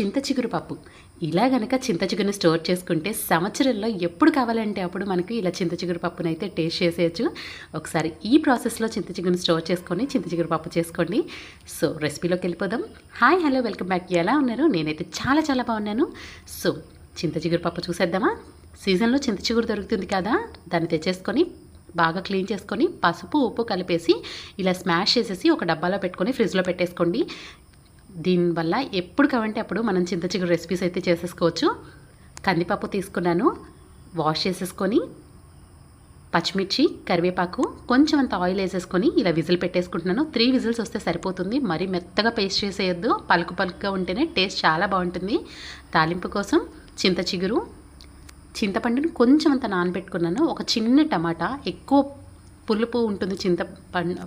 చింత చిగురు పప్పు. ఇలా గనక చింత చిగురుని స్టోర్ చేసుకుంటే సంవత్సరంలో ఎప్పుడు కావాలంటే అప్పుడు మనకు ఇలా చింత చిగురు పప్పునైతే అయితే టేస్ట్ చేసేయచ్చు. ఒకసారి ఈ ప్రాసెస్లో చింత చిగురుని స్టోర్ చేసుకొని చింత చిగురు పప్పు చేసుకోండి. సో రెసిపీలోకి వెళ్ళిపోదాం. Hi hello welcome back. ఎలా ఉన్నారు? నేనైతే చాలా చాలా బాగున్నాను. సో చింత చిగురు పప్పు చూసేద్దామా? సీజన్లో చింత చిగురు దొరుకుతుంది కదా? దాన్ని తెచ్చేసుకొని బాగా క్లీన్ చేసుకొని పసుపు ఉప్పు కలిపేసి ఇలా స్మాష్ చేసేసి ఒక డబ్బాలో పెట్టుకొని ఫ్రిడ్జ్లో పెట్టేసుకోండి. దీనివల్ల ఎప్పుడు కావంటే అప్పుడు మనం చింత చిగురు రెసిపీస్ అయితే చేసేసుకోవచ్చు. కందిపప్పు తీసుకున్నాను. వాష్ చేసేసుకొని పచ్చిమిర్చి కరివేపాకు కొంచెం అంత ఆయిల్ వేసేసుకొని ఇలా విజిల్ పెట్టేసుకుంటున్నాను. త్రీ విజిల్స్ వస్తే సరిపోతుంది. మరీ మెత్తగా పేస్ట్ చేసేయద్దు. పలుకు పలుకుగా ఉంటేనే టేస్ట్ చాలా బాగుంటుంది. తాలింపు కోసం చింత చిగురు చింతపండుని కొంచెం అంత నానబెట్టుకున్నాను. ఒక చిన్న టమాటా ఎక్కువ పులుపు ఉంటుంది చింతపండు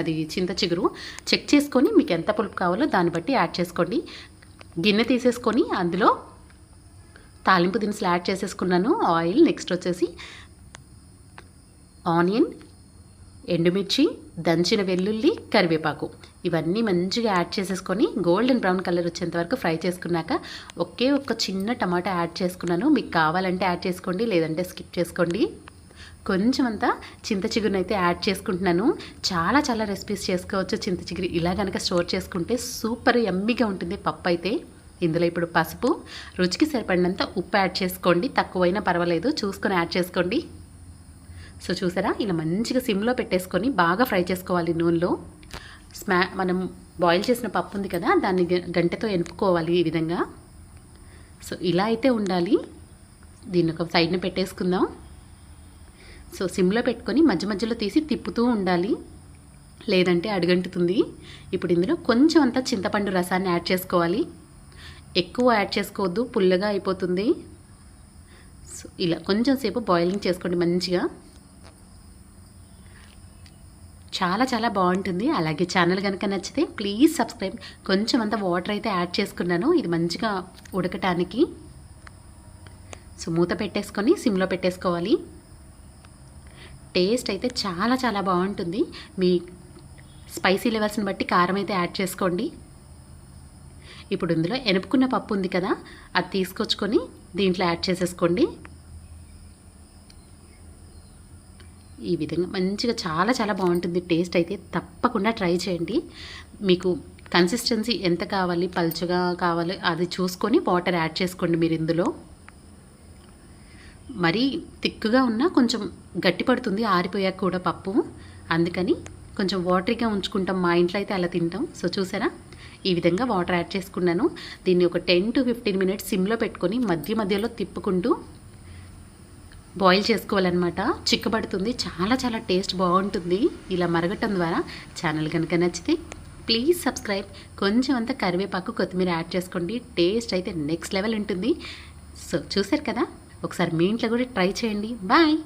అది చింత చిగురు. చెక్ చేసుకొని మీకు ఎంత పులుపు కావాలో దాన్ని బట్టి యాడ్ చేసుకోండి. గిన్నె తీసేసుకొని అందులో తాలింపు దినుసులు యాడ్ చేసేసుకున్నాను. ఆయిల్ నెక్స్ట్ వచ్చేసి ఆనియన్ ఎండుమిర్చి దంచిన వెల్లుల్లి కరివేపాకు. ఇవన్నీ మంచిగా యాడ్ చేసేసుకొని గోల్డెన్ బ్రౌన్ కలర్ వచ్చేంత వరకు ఫ్రై చేసుకున్నాక ఒకే ఒక్క చిన్న టమాటా యాడ్ చేసుకున్నాను. మీకు కావాలంటే యాడ్ చేసుకోండి లేదంటే స్కిప్ చేసుకోండి. కొంచెం అంతా చింత చిగురుని అయితే యాడ్ చేసుకుంటున్నాను. చాలా చాలా రెసిపీస్ చేసుకోవచ్చు చింత చిగురు. ఇలా కనుక స్టోర్ చేసుకుంటే సూపర్ ఎమ్మిగా ఉంటుంది పప్పు అయితే ఇందులో ఇప్పుడు పసుపు రుచికి సరిపడినంత ఉప్పు యాడ్ చేసుకోండి. తక్కువైనా పర్వాలేదు చూసుకొని యాడ్ చేసుకోండి. సో చూసారా? ఇలా మంచిగా సిమ్లో పెట్టేసుకొని బాగా ఫ్రై చేసుకోవాలి నూనెలో. స్మా మనం బాయిల్ చేసిన పప్పు ఉంది కదా దాన్ని గంటతో ఎనుపుకోవాలి ఈ విధంగా. సో ఇలా అయితే ఉండాలి. దీన్ని ఒక సైడ్ని పెట్టేసుకుందాం. సో సిమ్లో పెట్టుకొని మధ్య మధ్యలో తీసి తిప్పుతూ ఉండాలి. లేదంటే అడుగంటుతుంది. ఇప్పుడు ఇందులో కొంచెం అంతా చింతపండు రసాన్ని యాడ్ చేసుకోవాలి. ఎక్కువ యాడ్ చేసుకోవద్దు పుల్లగా అయిపోతుంది. సో ఇలా కొంచెం సేపు బాయిలింగ్ చేసుకోండి మంచిగా. చాలా చాలా బాగుంటుంది. అలాగే ఛానల్ కనుక నచ్చితే ప్లీజ్ సబ్స్క్రైబ్. కొంచెం అంత వాటర్ అయితే యాడ్ చేసుకున్నాను. ఇది మంచిగా ఉడకటానికి. సో మూత పెట్టేసుకొని సిమ్లో పెట్టేసుకోవాలి. టేస్ట్ అయితే చాలా చాలా బాగుంటుంది. మీ స్పైసీ లెవెల్స్ని బట్టి కారం అయితే యాడ్ చేసుకోండి. ఇప్పుడు ఇందులో ఎనుపుకున్న పప్పు ఉంది కదా అది తీసుకొచ్చుకొని దీంట్లో యాడ్ చేసేసుకోండి. ఈ విధంగా మంచిగా చాలా చాలా బాగుంటుంది. టేస్ట్ అయితే తప్పకుండా ట్రై చేయండి. మీకు కన్సిస్టెన్సీ ఎంత కావాలి పలుచగా కావాలి అది చూసుకొని వాటర్ యాడ్ చేసుకోండి మీరు ఇందులో. మరీ తిక్కుగా ఉన్నా కొంచెం గట్టి పడుతుంది ఆరిపోయాక కూడా పప్పు. అందుకని కొంచెం వాటరీగా ఉంచుకుంటాం. మా ఇంట్లో అయితే అలా తింటాం. సో చూసారా? ఈ విధంగా వాటర్ యాడ్ చేసుకున్నాను. దీన్ని ఒక టెన్ టు ఫిఫ్టీన్ మినిట్స్ సిమ్లో పెట్టుకొని మధ్య మధ్యలో తిప్పుకుంటూ బాయిల్ చేసుకోవాలన్నమాట. చిక్కబడుతుంది. చాలా చాలా టేస్ట్ బాగుంటుంది. ఇలా మరగటం ద్వారా ఛానల్ కనుక నచ్చితే ప్లీజ్ సబ్స్క్రైబ్. కొంచెం అంతా కరివేపాకు కొత్తిమీర యాడ్ చేసుకోండి. టేస్ట్ అయితే నెక్స్ట్ లెవెల్ ఉంటుంది. సో చూసారు కదా? ఒకసారి మీ ఇంట్లో కూడా ట్రై చేయండి. బాయ్.